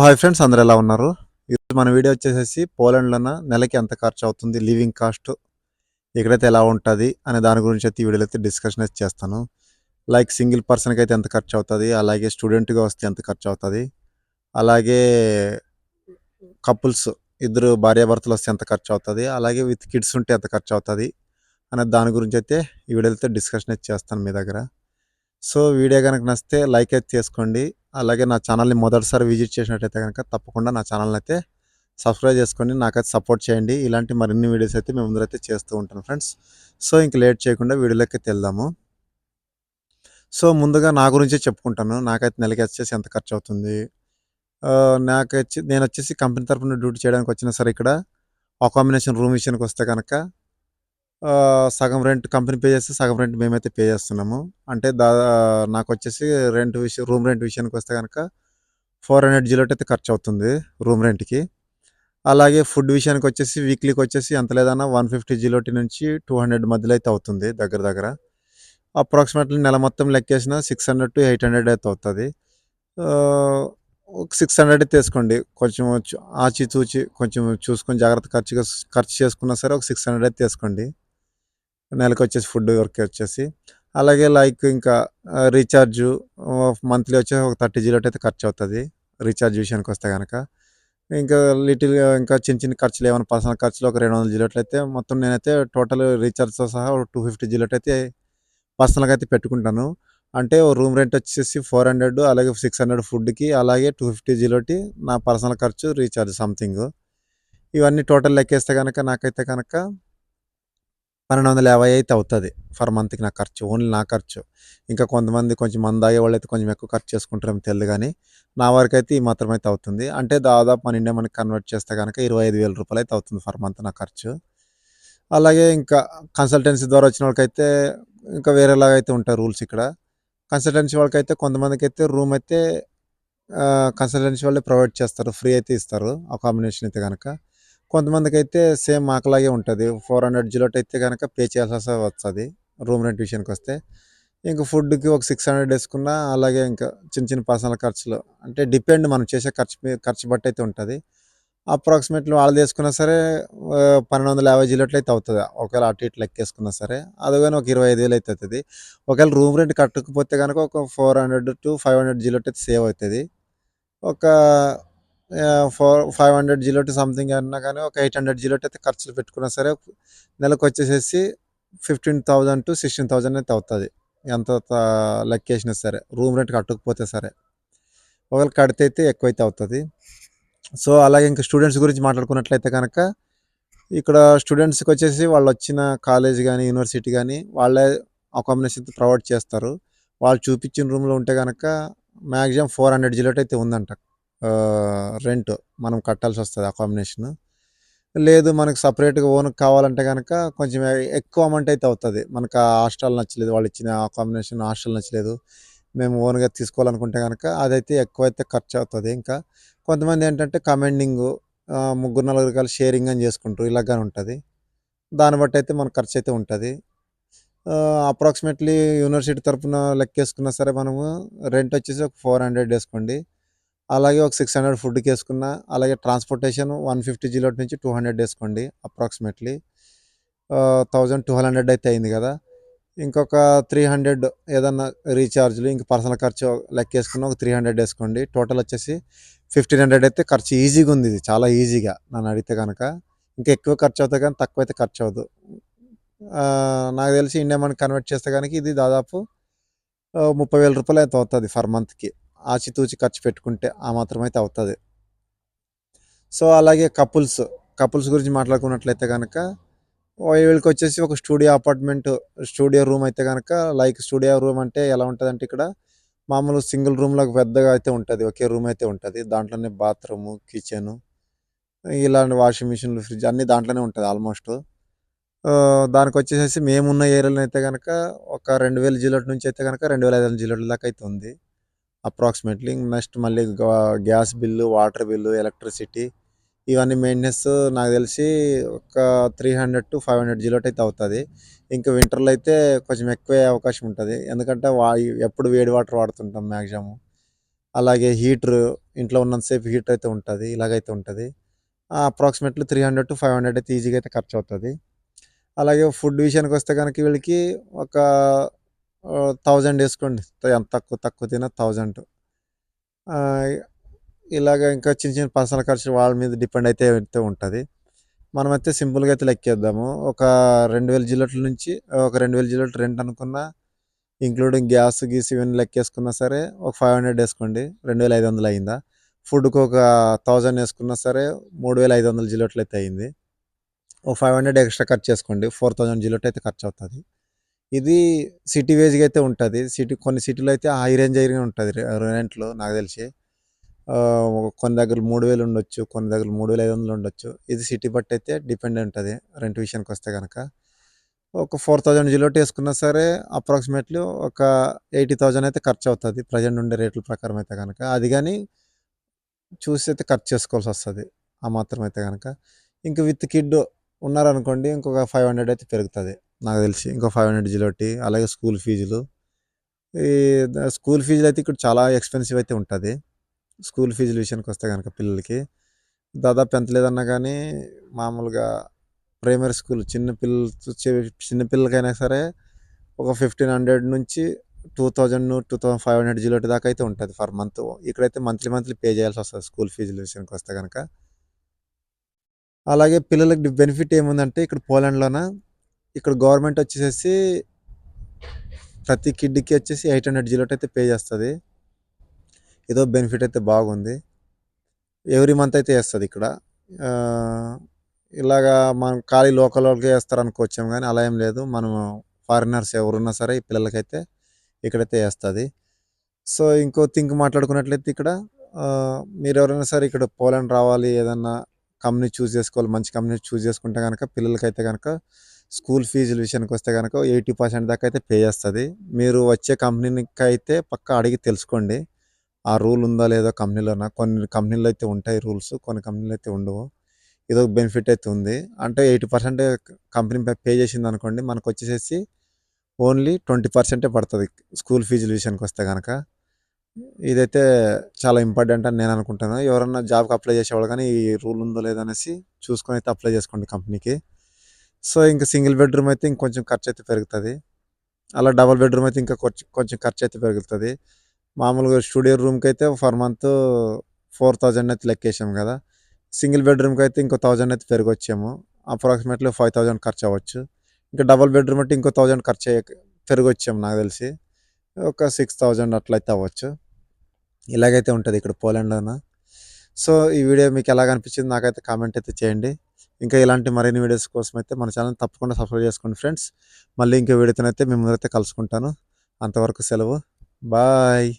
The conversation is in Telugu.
హాయ్ ఫ్రెండ్స్ అందరు ఎలా ఉన్నారు? ఈరోజు మన వీడియో వచ్చేసేసి పోలాండ్లోన నెలకి ఎంత ఖర్చు అవుతుంది లివింగ్ కాస్ట్ ఎక్కడైతే ఎలా ఉంటుంది అనే దాని గురించి అయితే ఈ వీడియోలో అయితే డిస్కషన్ అయితే చేస్తాను. లైక్ సింగిల్ పర్సన్కి అయితే ఎంత ఖర్చు అవుతుంది అలాగే స్టూడెంట్గా వస్తే ఎంత ఖర్చు అవుతుంది అలాగే కపుల్స్ ఇద్దరు భార్యాభర్తలు వస్తే ఎంత ఖర్చు అవుతుంది అలాగే విత్ కిడ్స్ ఉంటే ఎంత ఖర్చు అవుతుంది అనే దాని గురించి అయితే ఈ వీడియోలో అయితే డిస్కషన్ అయితే చేస్తాను మీ దగ్గర. సో వీడియో కనుక నచ్చితే లైక్ అయితే చేసుకోండి. అలాగే నా ఛానల్ని మొదటిసారి విజిట్ చేసినట్టయితే కనుక తప్పకుండా నా ఛానల్ని అయితే సబ్స్క్రైబ్ చేసుకొని నాకైతే సపోర్ట్ చేయండి. ఇలాంటి మరిన్ని వీడియోస్ అయితే మేము ముందరైతే చేస్తూ ఉంటాను ఫ్రెండ్స్. సో ఇంక లేట్ చేయకుండా వీడియోలోకి అయితే వెళ్దాము. సో ముందుగా నా గురించే చెప్పుకుంటాను. నాకైతే నెలకి వచ్చేసి ఎంత ఖర్చు అవుతుంది? నాకు వచ్చి నేను వచ్చేసి కంపెనీ తరఫున డ్యూటీ చేయడానికి వచ్చినా సరే ఇక్కడ అకామినేషన్ రూమ్ విషయానికి వస్తే కనుక సగం రెంట్ కంపెనీ పే చేస్తే సగం రెంట్ మేమైతే పే చేస్తున్నాము. అంటే దా నాకు వచ్చేసి రెంట్ విషయం రూమ్ రెంట్ విషయానికి వస్తే కనుక ఫోర్ హండ్రెడ్ జిలోట్ అయితే ఖర్చు అవుతుంది రూమ్ రెంట్కి. అలాగే ఫుడ్ విషయానికి వచ్చేసి వీక్లీకి వచ్చేసి ఎంత లేదన్నా వన్ ఫిఫ్టీ జిలోటి నుంచి టూ హండ్రెడ్ మధ్యలో అయితే అవుతుంది దగ్గర దగ్గర. అప్రాక్సిమేట్లీ నెల మొత్తం లెక్కేసిన six hundred to eight hundred అయితే అవుతుంది. ఒక సిక్స్ హండ్రెడ్ తీసుకోండి కొంచెం చూ- ఆచితూచి కొంచెం చూసుకొని జాగ్రత్త ఖర్చుగా ఖర్చు చేసుకున్నా సరే ఒక సిక్స్ హండ్రెడ్ అయితే తీసుకోండి నెలకు వచ్చేసి ఫుడ్ వర్క్ వచ్చేసి. అలాగే లైక్ ఇంకా రీఛార్జ్ మంత్లీ వచ్చేసి ఒక థర్టీ జీరో అయితే ఖర్చు అవుతుంది రీఛార్జ్ విషయానికి వస్తే కనుక ఇంకా లిటిల్ ఇంకా చిన్న చిన్న ఖర్చులు ఏమైనా పర్సనల్ ఖర్చులు ఒక రెండు వందల జీరోట్లు అయితే మొత్తం నేనైతే టోటల్ రీఛార్జ్తో సహా ఒక టూ ఫిఫ్టీ జీరోట్ అయితే పర్సనల్గా అయితే పెట్టుకుంటాను. అంటే రూమ్ రెంట్ వచ్చేసి ఫోర్ హండ్రెడ్ అలాగే సిక్స్ హండ్రెడ్ ఫుడ్కి అలాగే టూ ఫిఫ్టీ జీరోటి నా పర్సనల్ ఖర్చు రీఛార్జ్ సంథింగ్. ఇవన్నీ టోటల్ లెక్కేస్తే కనుక నాకైతే కనుక పన్నెండు వందల యాభై అయితే అవుతుంది ఫర్ మంత్కి నా ఖర్చు ఓన్లీ నా ఖర్చు. ఇంకా కొంతమంది కొంచెం మంది తాగే వాళ్ళు అయితే కొంచెం ఎక్కువ ఖర్చు చేసుకుంటారేమో తెలియదు కానీ నా వరకు అయితే ఈ మాత్రం అయితే అవుతుంది. అంటే దాదాపు మన ఇండియా మనకి కన్వర్ట్ చేస్తే కనుక ఇరవై ఐదు వేల రూపాయలు అయితే అవుతుంది ఫర్ మంత్ నా ఖర్చు. అలాగే ఇంకా కన్సల్టెన్సీ ద్వారా వచ్చిన వాళ్ళకైతే ఇంకా వేరేలాగా అయితే ఉంటాయి రూల్స్ ఇక్కడ. కన్సల్టెన్సీ వాళ్ళకైతే కొంతమందికి అయితే రూమ్ అయితే కన్సల్టెన్సీ వాళ్ళే ప్రొవైడ్ చేస్తారు. ఫ్రీ అయితే ఇస్తారు. అకామిడేషన్ అయితే కనుక కొంతమందికి అయితే సేమ్ మాకులాగే ఉంటుంది. ఫోర్ హండ్రెడ్ జిలోట్ అయితే కనుక పే చేయాల్సి వస్తుంది. రూమ్ రెంట్ విషయానికి వస్తే. ఇంకా ఫుడ్కి ఒక సిక్స్ హండ్రెడ్ వేసుకున్నా అలాగే ఇంకా చిన్న చిన్న పర్సనల్ ఖర్చులు. అంటే డిపెండ్ మనం చేసే ఖర్చు ఖర్చు బట్టి అయితే ఉంటుంది. అప్రాక్సిమేట్లీ వాళ్ళు తీసుకున్నా సరే పన్నెండు వందల యాభై జిలోట్లు అయితే అవుతుంది. ఒకవేళ అటు ఇటు లెక్కేసుకున్నా సరే అది కానీ ఒక ఇరవై ఐదు వేలు అయితే అవుతుంది. ఒకవేళ రూమ్ రెంట్ కట్టకపోతే కనుక ఒక four hundred to five hundred జిలోట్ అయితే సేవ్ అవుతుంది. ఒక ఫోర్ ఫైవ్ హండ్రెడ్ జిలోట్ సంథింగ్ అన్నా కానీ ఒక ఎయిట్ హండ్రెడ్ జిలోట్ అయితే ఖర్చులు పెట్టుకున్నా సరే నెలకు వచ్చేసేసి fifteen thousand to sixteen thousand అయితే అవుతుంది. ఎంత త- లెక్కేసినా సరే రూమ్ రెంట్ కట్టకపోతే సరే. ఒకవేళ కడితే అయితే ఎక్కువైతే అవుతుంది. సో అలాగే ఇంకా స్టూడెంట్స్ గురించి మాట్లాడుకున్నట్లయితే కనుక ఇక్కడ స్టూడెంట్స్కి వచ్చేసి వాళ్ళు వచ్చిన కాలేజ్ కానీ యూనివర్సిటీ కానీ వాళ్ళే అకామిడేషన్ ప్రొవైడ్ చేస్తారు. వాళ్ళు చూపించిన రూమ్లో ఉంటే కనుక మ్యాక్సిమం ఫోర్ హండ్రెడ్ జిలోట్ అయితే ఉందంట. రెంట్ మనం కట్టాల్సి వస్తుంది అకామిడేషన్ లేదు మనకు సపరేట్గా ఓన్ కావాలంటే కనుక కొంచెం ఎక్కువ అమౌంట్ అయితే అవుతుంది. మనకు ఆ హాస్టల్ నచ్చలేదు వాళ్ళు ఇచ్చిన అకామిడేషన్ హాస్టల్ నచ్చలేదు. మేము ఓన్గా తీసుకోవాలనుకుంటే కనుక అదైతే ఎక్కువ అయితే ఖర్చు అవుతుంది. ఇంకా కొంతమంది ఏంటంటే కమెండింగ్ ముగ్గురు నలుగురు కలిసి షేరింగ్ అని చేసుకుంటారు. ఇలాగానే ఉంటుంది. దాన్ని బట్టి అయితే మన ఖర్చు అయితే ఉంటుంది. అప్రాక్సిమేట్లీ యూనివర్సిటీ తరపున లెక్కేసుకున్నా సరే మనము రెంట్ వచ్చేసి ఒక ఫోర్ హండ్రెడ్ వేసుకోండి. అలాగే ఒక సిక్స్ హండ్రెడ్ ఫుడ్కి వేసుకున్నా అలాగే ట్రాన్స్పోర్టేషన్ వన్ ఫిఫ్టీ జీరోట్ నుంచి టూ హండ్రెడ్ వేసుకోండి అప్రాక్సిమేట్లీ థౌజండ్ టూ హండ్రెడ్ అయితే అయింది కదా. ఇంకొక త్రీ హండ్రెడ్ ఏదన్నా రీఛార్జ్లు ఇంక పర్సనల్ ఖర్చు లెక్కేసుకున్న ఒక త్రీ హండ్రెడ్ వేసుకోండి. టోటల్ వచ్చేసి ఫిఫ్టీన్ హండ్రెడ్ అయితే ఖర్చు ఈజీగా ఉంది ఇది చాలా ఈజీగా నన్ను అడిగితే కనుక ఇంకా ఎక్కువ ఖర్చు అవుతుంది కానీ తక్కువ అయితే ఖర్చు అవ్వదు. నాకు తెలిసి ఇండియా మనీ కన్వర్ట్ చేస్తే కనుక ఇది దాదాపు ముప్పై వేల రూపాయలు అయితే అవుతుంది ఫర్ మంత్కి ఆచితూచి ఖర్చు పెట్టుకుంటే ఆ మాత్రం అయితే అవుతుంది. సో అలాగే కపుల్స్ కపుల్స్ గురించి మాట్లాడుకున్నట్లయితే కనుక వీళ్ళకి వచ్చేసి ఒక స్టూడియో అపార్ట్మెంట్ స్టూడియో రూమ్ అయితే కనుక లైక్ స్టూడియో రూమ్ అంటే ఎలా ఉంటుంది అంటే ఇక్కడ మామూలు సింగిల్ రూమ్లో పెద్దగా అయితే ఉంటుంది ఒకే రూమ్ అయితే ఉంటుంది. దాంట్లోనే బాత్రూము కిచెను ఇలాంటి వాషింగ్ మిషన్లు ఫ్రిడ్జ్ అన్నీ దాంట్లోనే ఉంటుంది ఆల్మోస్ట్. దానికి వచ్చేసేసి మేమున్న ఏరియాలో అయితే కనుక ఒక రెండు వేల జిలోట్ నుంచి అయితే కనుక రెండు వేల ఐదు వందల జిలోట్ల దాకా అయితే ఉంది. అప్రాక్సిమేట్లీ నెక్స్ట్ మళ్ళీ gas bill water bill electricity ఇవన్నీ మెయింటెనెన్స్ నాకు తెలిసి ఒక three hundred to five hundred జిలోట్ అయితే అవుతుంది. ఇంకా వింటర్లో అయితే కొంచెం ఎక్కువే అవకాశం ఉంటుంది. ఎందుకంటే వా ఎప్పుడు వేడి వాటర్ వాడుతుంటాం మ్యాక్సిమం అలాగే హీటర్ ఇంట్లో ఉన్నంతసేపు హీటర్ అయితే ఉంటుంది ఇలాగైతే ఉంటుంది. Approximately three hundred to five hundred అయితే ఈజీగా అయితే ఖర్చు అవుతుంది అలాగే ఫుడ్ విషయానికి వస్తే కనుక వీళ్ళకి ఒక థౌజండ్ వేసుకోండి. ఎంత తక్కువ తక్కువ తిన థౌజండ్. ఇలాగ ఇంకా చిన్న చిన్న పర్సనల్ ఖర్చు వాళ్ళ మీద డిపెండ్ అయితే అయితే ఉంటుంది. మనమైతే సింపుల్గా అయితే లెక్కేద్దాము. ఒక రెండు వేల జిల్లెట్ల నుంచి ఒక రెండు వేల జిల్లెట్ రెంట్ అనుకున్నా ఇంక్లూడింగ్ గ్యాస్ గీస్ ఇవన్నీ లెక్కేసుకున్నా సరే ఒక ఫైవ్ హండ్రెడ్ వేసుకోండి. రెండు వేల ఐదు వందలు అయిందా. ఫుడ్కి ఒక థౌజండ్ వేసుకున్నా సరే మూడు వేల ఐదు వందల జిల్లెట్లు అయితే అయింది. ఒక ఫైవ్ హండ్రెడ్ ఎక్స్ట్రా ఖర్చు చేసుకోండి. ఫోర్ థౌజండ్ జిల్లెట్ అయితే ఖర్చు అవుతుంది. ఇది సిటీ వేజ్గా అయితే ఉంటుంది. సిటీ కొన్ని సిటీలో అయితే హై రేంజ్ అయిగా ఉంటుంది రెంట్లో నాకు తెలిసి. కొన్ని దగ్గర మూడు వేలు ఉండొచ్చు కొన్ని దగ్గర మూడు వేల ఐదు వందలు ఉండొచ్చు. ఇది సిటీ బట్టి అయితే డిపెండ్ ఉంటుంది రెంట్ విషయానికి వస్తే కనుక ఒక ఫోర్ థౌజండ్ జిలోటి వేసుకున్నా సరే అప్రాక్సిమేట్లీ ఒక ఎయిటీ థౌజండ్ అయితే ఖర్చు అవుతుంది. ప్రజెంట్ ఉండే రేట్ల ప్రకారం అయితే కనుక అది కానీ చూసి అయితే ఖర్చు చేసుకోవాల్సి వస్తుంది. ఆ మాత్రం అయితే కనుక ఇంక విత్ కిడ్ ఉన్నారనుకోండి ఇంకొక ఫైవ్ హండ్రెడ్ అయితే పెరుగుతుంది. నాకు తెలిసి ఇంకో ఫైవ్ హండ్రెడ్ జిలోటి అలాగే స్కూల్ ఫీజులు ఈ స్కూల్ ఫీజులు అయితే ఇక్కడ చాలా ఎక్స్పెన్సివ్ అయితే ఉంటుంది. స్కూల్ ఫీజుల విషయానికి వస్తే కనుక పిల్లలకి. దాదాపు ఎంత లేదన్నా కానీ మామూలుగా ప్రైమరీ స్కూల్ చిన్న పిల్లలు చిన్న పిల్లలకైనా సరే ఒక ఫిఫ్టీన్ హండ్రెడ్ నుంచి two thousand two thousand five hundred జిలోటి దాకా అయితే ఉంటుంది ఫర్ మంత్ ఇక్కడైతే మంత్లీ మంత్లీ పే చేయాల్సి వస్తుంది స్కూల్ ఫీజుల విషయానికి వస్తే కనుక అలాగే పిల్లలకి బెనిఫిట్ ఏముందంటే ఇక్కడ పోలాండ్లోన ఇక్కడ గవర్నమెంట్ వచ్చేసేసి ప్రతి కిడ్కి వచ్చేసి ఎయిట్ హండ్రెడ్ జిలోట్ అయితే పే చేస్తుంది. ఏదో బెనిఫిట్ అయితే బాగుంది. ఎవ్రీ మంత్ అయితే వేస్తుంది ఇక్కడ. ఇలాగా మనం ఖాళీ లోకల్ వాళ్ళకి వేస్తారు అనుకోవచ్చాం కానీ అలా ఏం లేదు. మనం ఫారినర్స్ ఎవరున్నా సరే ఈ పిల్లలకైతే ఇక్కడైతే వేస్తుంది. సో ఇంకో థింక్ మాట్లాడుకున్నట్లయితే ఇక్కడ మీరు ఎవరైనా సరే ఇక్కడ పోలాండ్ రావాలి ఏదన్నా కంపెనీ చూస్ చేసుకోవాలి మంచి కంపెనీ చూస్ చేసుకుంటే కనుక పిల్లలకైతే కనుక స్కూల్ ఫీజుల విషయానికి వస్తే కనుక ఎయిటీ పర్సెంట్ దాకా అయితే పే చేస్తుంది. మీరు వచ్చే కంపెనీకి అయితే పక్కా అడిగి తెలుసుకోండి. ఆ రూల్ ఉందా లేదో కంపెనీలోన? కొన్ని కంపెనీలు అయితే ఉంటాయి రూల్స్ కొన్ని కంపెనీలు అయితే ఉండవు. ఇదొక బెనిఫిట్ అయితే ఉంది. అంటే ఎయిటీ పర్సెంట్ కంపెనీ పే చేసింది అనుకోండి మనకు వచ్చేసేసి ఓన్లీ ట్వంటీ పర్సెంటే పడుతుంది స్కూల్ ఫీజుల విషయానికి వస్తే కనుక ఇదైతే చాలా ఇంపార్టెంట్ అని నేను అనుకుంటాను. ఎవరన్నా జాబ్కి అప్లై చేసేవాళ్ళు కానీ ఈ రూల్ ఉందో లేదో అనేసి చూసుకొని అయితే అప్లై చేసుకోండి కంపెనీకి. సో ఇంకా సింగిల్ బెడ్రూమ్ అయితే ఇంకొంచెం ఖర్చు అయితే పెరుగుతుంది. అలా డబల్ బెడ్రూమ్ అయితే ఇంకా కొంచెం కొంచెం ఖర్చు అయితే పెరుగుతుంది. మామూలుగా స్టూడియో రూమ్కి అయితే ఫర్ మంత్ ఫోర్ థౌజండ్ అయితే లెక్కేసాం కదా. సింగిల్ బెడ్రూమ్కి అయితే ఇంకో థౌజండ్ అయితే పెరిగొచ్చాము. అప్రాక్సిమేట్లీ ఫైవ్ థౌజండ్ ఖర్చు అవ్వచ్చు ఇంకా డబల్ బెడ్రూమ్ అంటే ఇంకో థౌజండ్ ఖర్చు అయ్యే పెరిగొచ్చాము నాకు తెలిసి. ఒక సిక్స్ థౌజండ్ అట్లయితే అవ్వచ్చు. ఇలాగైతే ఉంటుంది ఇక్కడ పోలాండ్లోన. సో ఈ వీడియో మీకు ఎలాగ అనిపించింది నాకైతే కామెంట్ అయితే చేయండి. ఇంకా ఇలాంటి మరిన్ని వీడియోస్ కోసం అయితే మన ఛానల్ తప్పకుండా సబ్స్క్రైబ్ చేసుకోండి ఫ్రెండ్స్. మళ్ళీ ఇంకో వీడియోతోనైతే మేము ముందరైతే కలుసుకుంటాను. అంతవరకు సెలవు. బాయ్.